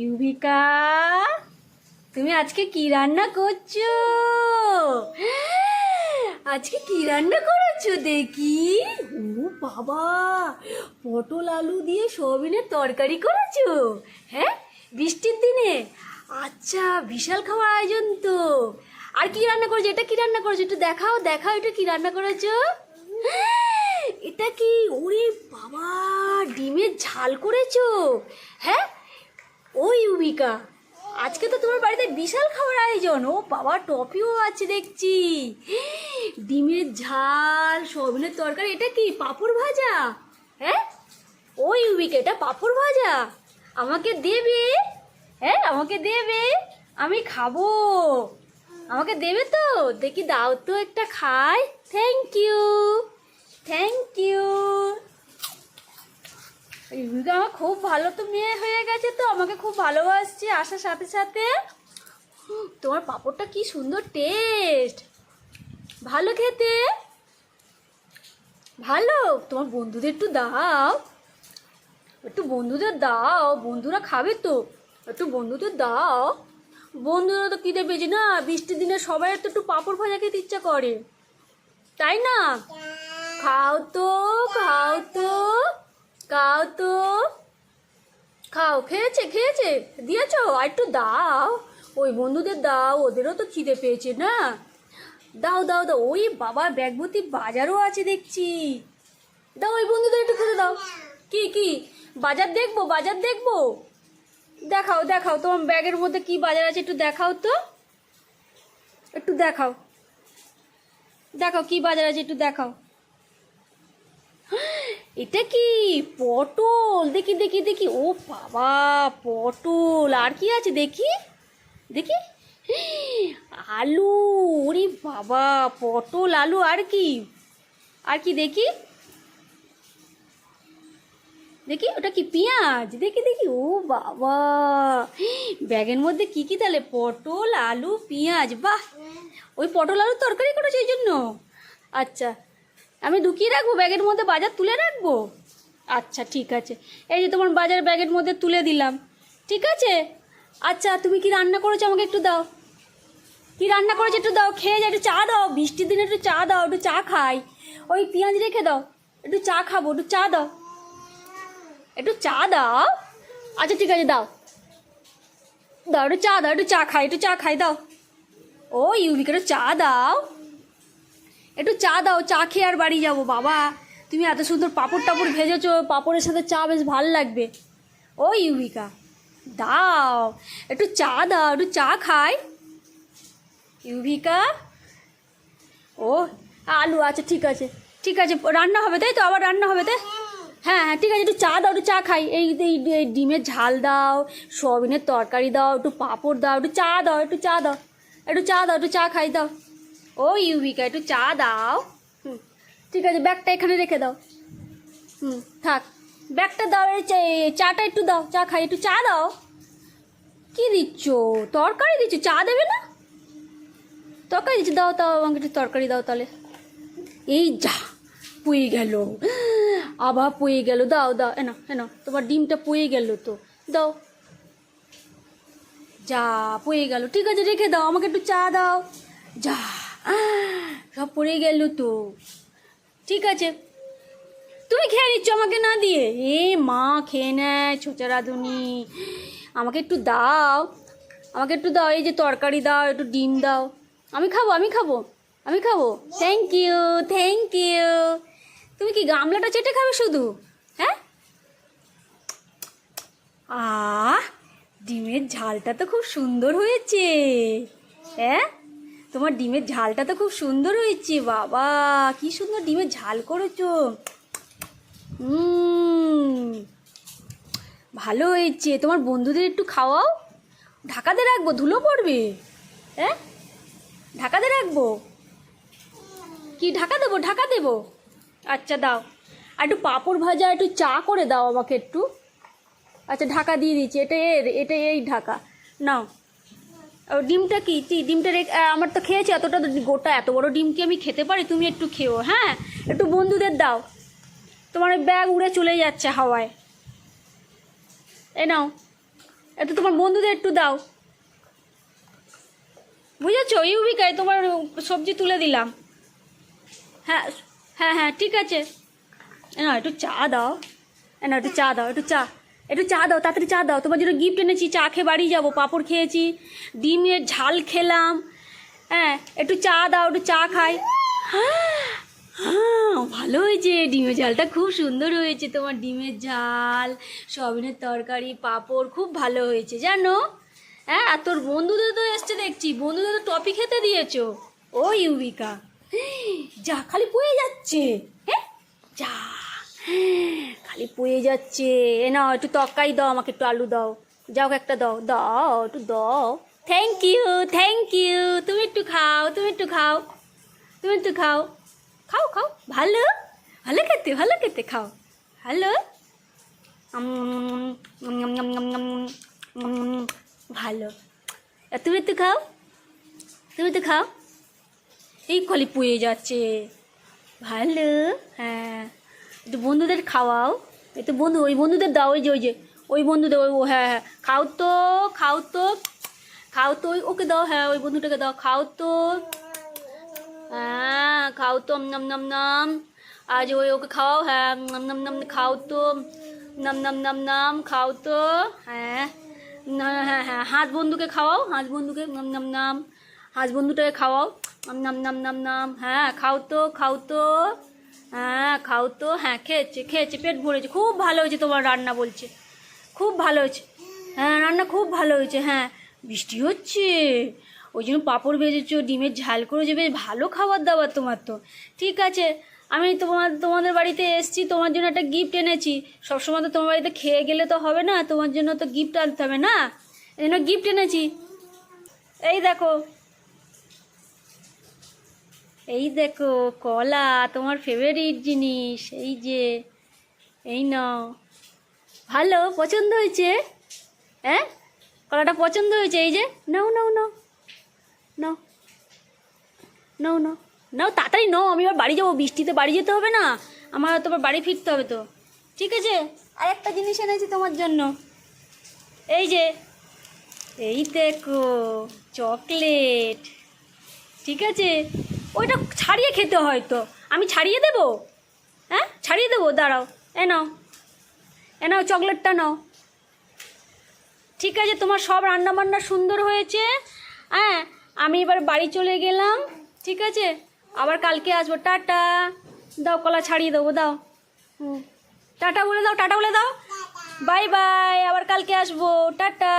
ইউভিকা তুমি আজকে কি রান্না করছ? আজকে কি রান্না করেছ দেখি? ও বাবা, পটল আলু দিয়ে সোয়াবিনের তরকারি করেছ? হ্যাঁ বৃষ্টির দিনে? আচ্ছা বিশাল খাওয়ার আয়োজন তো। আর কি রান্না করেছ? এটা কি রান্না করেছ? একটু দেখাও দেখাও এটা কি রান্না করেছ? এটা কি? ওরে বাবা, ডিমের ঝাল করেছ? হ্যাঁ ওই ইউবিকা আজকে তো তোমার বাড়িতে বিশাল খাবার আয়োজন। ও বাবা, টপিও আছে দেখছি। ডিমের ঝাল, সবিনের তরকারি, এটা কি, পাঁপড় ভাজা? হ্যাঁ? ওই ইউবিকা এটা পাঁপড় ভাজা। আমাকে দেবে? হ্যাঁ আমাকে দেবে? আমি খাব। আমাকে দেবে তো? দেখি দাও তো একটা খাই। Thank you thank you Rimika আমার খুব ভালো তো মেয়ে হয়ে গেছে। তো আমাকে খুব ভালোবাসছি আসার সাথে সাথে। তোমার পাঁপড়টা কি সুন্দর টেস্ট ভালো খেতে? ভালো? তোমার বন্ধুদের একটু দাও। একটু বন্ধুদের দাও, বন্ধুরা খাবে তো। একটু বন্ধুদের দাও। বন্ধুরা তো খিদে পেয়েছে না, বৃষ্টির দিনে সবাই তো একটু পাঁপড় ভাজা খেতে ইচ্ছা করে। তাই না? খাও তো খাও তো খাও তো। খাও, খেয়েছে খেয়েছে, দিয়েছ, আর একটু দাও। ওই বন্ধুদের দাও, ওদেরও তো খিদে পেয়েছে, না? দাও দাও দাও, ওই বাবা ব্যাগভর্তি বাজারও আছে দেখছি। দাও, ওই বন্ধুদের একটু খেতে দাও। কি কি? বাজার দেখব বাজার দেখব। দেখাও দেখাও, তোমার ব্যাগের মধ্যে কি বাজার আছে একটু দেখাও তো। একটু দেখাও। দেখাও কি বাজার আছে একটু দেখাও। এটা কি পটল? দেখি দেখি দেখি। ও বাবা, পটল। আর কি আছে দেখি? দেখি। আলু, ওরে বাবা, পটল, আলু, আর কি? আর কি দেখি? দেখি, ওটা কি পেঁয়াজ? দেখি দেখি। ও বাবা। ব্যাগের মধ্যে কি কি তাহলে? পটল, আলু, পেঁয়াজ। বাহ! ওই পটল, আলুর তরকারি করেছে এই জন্য? আচ্ছা। আমি ঢুকিয়ে রাখব ব্যাগের মধ্যে বাজার তুলে রাখব আচ্ছা ঠিক আছে এই যে তোমার বাজার ব্যাগের মধ্যে তুলে দিলাম ঠিক আছে আচ্ছা তুমি কি রান্না করেছ আমাকে একটু দাও কি রান্না করেছ একটু দাও খেয়ে যা একটু চা দাও বৃষ্টির দিনে একটু চা দাও একটু চা খাই ওই পেঁয়াজ রেখে দাও একটু চা খাব একটু চা দাও একটু চা দাও আচ্ছা ঠিক আছে দাও দাও একটু চা দাও একটু চা খাই একটু চা খাই দাও ও ইউবিকে একটু চা দাও একটু চা দাও, চা খেয়ে আর বাড়ি যাব, বাবা। তুমি এত সুন্দর পাপড় টাপড় ভেজেছো, পাপড়ের সাথে চা বেশ ভালো লাগবে। ও ইউবিকা, দাও, একটু চা দাও, একটু চা খাই। ইউভিকা ও, আলু আচ্ছা ঠিক আছে ঠিক আছে, রান্না হবে তাই তো, আবার রান্না হবে তাই? হ্যাঁ হ্যাঁ ঠিক আছে, একটু চা দাও, একটু চা খাই। এই এই ডিমের ঝাল দাও, সয়াবিনের তরকারি দাও, একটু পাঁপড় দাও, একটু চা দাও, একটু চা দাও, একটু চা দাও, একটু চা খাই, দাও। ও ইউভিকা একটু চা দাও। হুম, ঠিক আছে, ব্যাগটা এখানে রেখে দাও। হুম, থাক, ব্যাগটা দাও, এই চাটা একটু দাও, চা খাই, একটু চা দাও। কি দিচ্ছ? তরকারি দিচ্ছ? চা দেবে না? তরকারি দিচ্ছ? দাও তাও আমাকে একটু তরকারি দাও তাহলে। এই যা, পুয়ে গেল। আবার পুয়ে গেল, দাও দাও এনা এনা তোমার ডিমটা পুয়ে গেল তো, দাও। যা, পুয়ে গেল, ঠিক আছে, রেখে দাও, আমাকে একটু চা দাও। যা। সব পড়ে গেল তো। ঠিক আছে। তুমি খেয়ে নিচ্ছ আমাকে না দিয়ে। এ মা, খেয়ে নেয় ছোচা রাঁধুনি আমাকে একটু দাও। আমাকে একটু দাও, এই যে তরকারি দাও, একটু ডিম দাও। আমি খাব আমি খাব আমি খাব। থ্যাংক ইউ থ্যাংক ইউ তুমি কি গামলাটা চেটে খাবে শুধু? হ্যাঁ? আ ডিমের ঝালটা তো খুব সুন্দর হয়েছে। হ্যাঁ? তোমার ডিমের ঝালটা তো খুব সুন্দর হয়েছে, বাবা। কি সুন্দর ডিমের ঝাল করেছ। ভালো হয়েছে। তোমার বন্ধুদের একটু খাওয়াও। ঢাকাতে রাখব, ধুলো পড়বে। হ্যাঁ? ঢাকাতে রাখব? কি, ঢাকা দেবো ঢাকা দেবো? আচ্ছা দাও। আর একটু পাঁপড় ভাজা, একটু চা করে দাও আমাকে একটু। আচ্ছা ঢাকা দিয়ে দিচ্ছি। এটা এর, এটা এই ঢাকা। নাও। ডিমটা কি? টি ডিমটা রেখ আমার তো খেয়েছি এতটা গোটা, এত বড় ডিম কি আমি খেতে পারি? তুমি একটু খেও হ্যাঁ? একটু বন্ধুদের দাও। তোমার ব্যাগ উড়ে চলে যাচ্ছে হাওয়ায়। এ নাও। একটু তোমার বন্ধুদের একটু দাও। বুঝেছ? ইউবিকায় তোমার সবজি তুলে দিলাম। হ্যাঁ হ্যাঁ হ্যাঁ ঠিক আছে। না একটু চা দাও। না একটু চা দাও, একটু চা। একটু চা দাও, তাড়াতাড়ি চা দাও। তোমার জন্য গিফট এনেছি, চা খেয়ে বাড়ি যাব, পাঁপড় খেয়েছি, ডিমের ঝাল খেলাম। হ্যাঁ একটু চা দাও, একটু চা খাই। হ্যাঁ ভালো হয়েছে, ডিমের ঝালটা খুব সুন্দর হয়েছে তোমার, ডিমের ঝাল সয়াবিনের তরকারি, পাঁপড়, খুব ভালো হয়েছে, জানো? হ্যাঁ আর তোর বন্ধুদের তো এসছে দেখছি বন্ধুদের তো টপি খেতে দিয়েছ। ও ইউবিকা। যা, খালি বয়ে যাচ্ছে। হ্যাঁ যা। খালি পুয়ে যাচ্ছে। এ নাও, একটু তরকারি দাও, আমাকে একটু আলু দাও। যাও একটা দাও। দাও, একটু দাও। থ্যাংক ইউ থ্যাংক ইউ তুমি একটু খাও, তুমি একটু খাও। তুমি একটু খাও। খাও খাও। ভালো। ভালো খেতে ভালো খেতে খাও। ভালো। ভালো। তুমি একটু খাও। তুমি একটু খাও। এই খালি পুয়ে যাচ্ছে। ভালো। হ্যাঁ। একটু বন্ধুদের খাওয়াও একটু বন্ধু ওই বন্ধুদের দাও ওই যে ওই যে ওই বন্ধুদের ওই ও হ্যাঁ হ্যাঁ খাও তো খাও তো খাও তো ওই ওকে দাও হ্যাঁ ওই বন্ধুটাকে দাও খাও তো হ্যাঁ খাও তো নাম নাম নাম আজ ওই ওকে খাওয়াও হ্যাঁ নাম নাম নাম খাও তো নাম নাম নাম নাম খাও তো হ্যাঁ হ্যাঁ হ্যাঁ হাঁস বন্ধুকে খাওয়াও হাঁস বন্ধুকে নাম নাম নাম হাঁস বন্ধুটাকে খাওয়াও নাম নাম নাম নাম নাম হ্যাঁ খাও তো খাও তো হ্যাঁ খাও তো। হ্যাঁ খেয়েছে খেয়েছে, পেট ভরেছে খুব ভালো হয়েছে তোমার রান্না বলছে। খুব ভালো হয়েছে। হ্যাঁ রান্না খুব ভালো হয়েছে। হ্যাঁ বৃষ্টি হচ্ছে। ওই জন্য পাঁপড় ভেজেছো, ডিমের ঝাল করেছ, বেশ ভালো খাবার দাবার তোমার তো। ঠিক আছে, আমি তোমার, তোমাদের বাড়িতে এসেছি, তোমার জন্য একটা গিফট এনেছি। সবসময় তো তোমার বাড়িতে খেয়ে গেলে তো হবে না, তোমার জন্য তো গিফট আনতে হবে না? এই জন্য গিফট এনেছি। এই দেখো এই দেখো, কলা, তোমার ফেভারিট জিনিস, এই যে, এই নাও। ভালো, পছন্দ হয়েছে? হ্যাঁ? কলাটা পছন্দ হয়েছে, এই যে, নাও নাও নাও নাও নাও নাও নাও, তাড়াতাড়ি নাও, আমি এবার বাড়ি যাব, বৃষ্টিতে বাড়ি যেতে হবে না, আমার তো আবার বাড়ি ফিরতে হবে তো। ঠিক আছে? আর একটা জিনিস এনেছি তোমার জন্য। এই যে, এই দেখো, চকলেট। ঠিক আছে? ওইটা ছাড়িয়ে খেতে হয় তো। আমি ছাড়িয়ে দেবো? হ্যাঁ? ছাড়িয়ে দেবো, দাঁড়াও। এ নাও। এ নাও চকলেটটা নাও। ঠিক আছে, তোমার সব রান্না বান্না সুন্দর হয়েছে। হ্যাঁ আমি এবার বাড়ি চলে গেলাম। ঠিক আছে? আবার কালকে আসব। টাটা। দাও, কলা ছাড়িয়ে দেবো, দাও। হুম। টাটা বলে দাও, টাটা বলে দাও। বাই বাই, আবার কালকে আসব। টাটা।